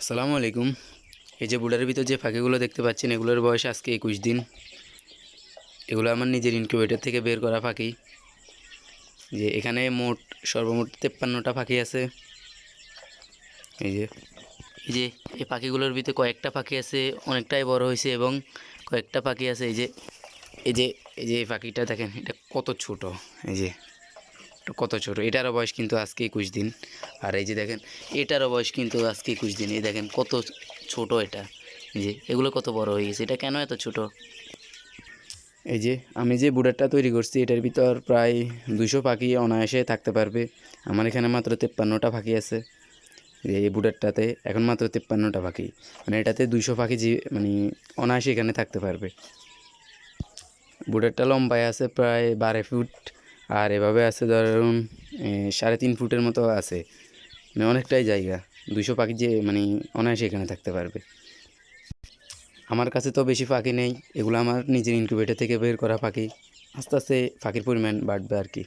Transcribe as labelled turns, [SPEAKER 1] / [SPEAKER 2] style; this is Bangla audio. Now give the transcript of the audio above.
[SPEAKER 1] আসসালামু আলাইকুম। এই যে বুডার ভিতর যে পাখিগুলো দেখতে পাচ্ছেন, এগুলোর বয়স আজকে একুশ দিন। এগুলো আমার নিজের ইনকিউবেটর থেকে বের করা পাখি যে এখানে মোট সর্বমোট তেপ্পান্নটা পাখি আছে। এই যে এই যে এই পাখিগুলোর ভিতরে কয়েকটা পাখি আছে, অনেকটাই বড় হয়েছে এবং কয়েকটা পাখি আছে। এই যে এই যে এই যে এই পাখিটা দেখেন, এটা কত ছোট। এই যে কত ছোট? এটারও বয়স কিন্তু আজকে একুশ দিন। আর এই যে দেখেন, এটারও বয়স কিন্তু আজকে একুশ দিন। এই দেখেন কত ছোট এটা। যে, এগুলো কত বড় হয়ে গেছে। এটা কেন এত ছোট? এই যে, আমি যে বুডারটা তৈরি করছি, এটার ভিতর প্রায় দুশো পাখি অনায়াসে থাকতে পারবে। আমার এখানে মাত্র তেপ্পান্নটা পাখি আছে। যে এই বুডারটাতে এখন মাত্র তেপ্পান্নটা পাখি। মানে এটাতে দুইশো পাখি জি মানে অনায়াসে এখানে থাকতে পারবে। বুডারটা লম্বায় আছে প্রায় বারো ফুট। আর এভাবে আছে ধরুন সাড়ে তিন ফুটের মতো আছে। মানে অনেকটাই জায়গা দুশো পাখি যে মানে অনায়াসে এখানে থাকতে পারবে। আমার কাছে তো বেশি পাখি নেই, এগুলো আমার নিজের ইনকিউবেটার থেকে বের করা পাখি। আস্তে আস্তে পাখির পরিমাণ বাড়বে আর কি।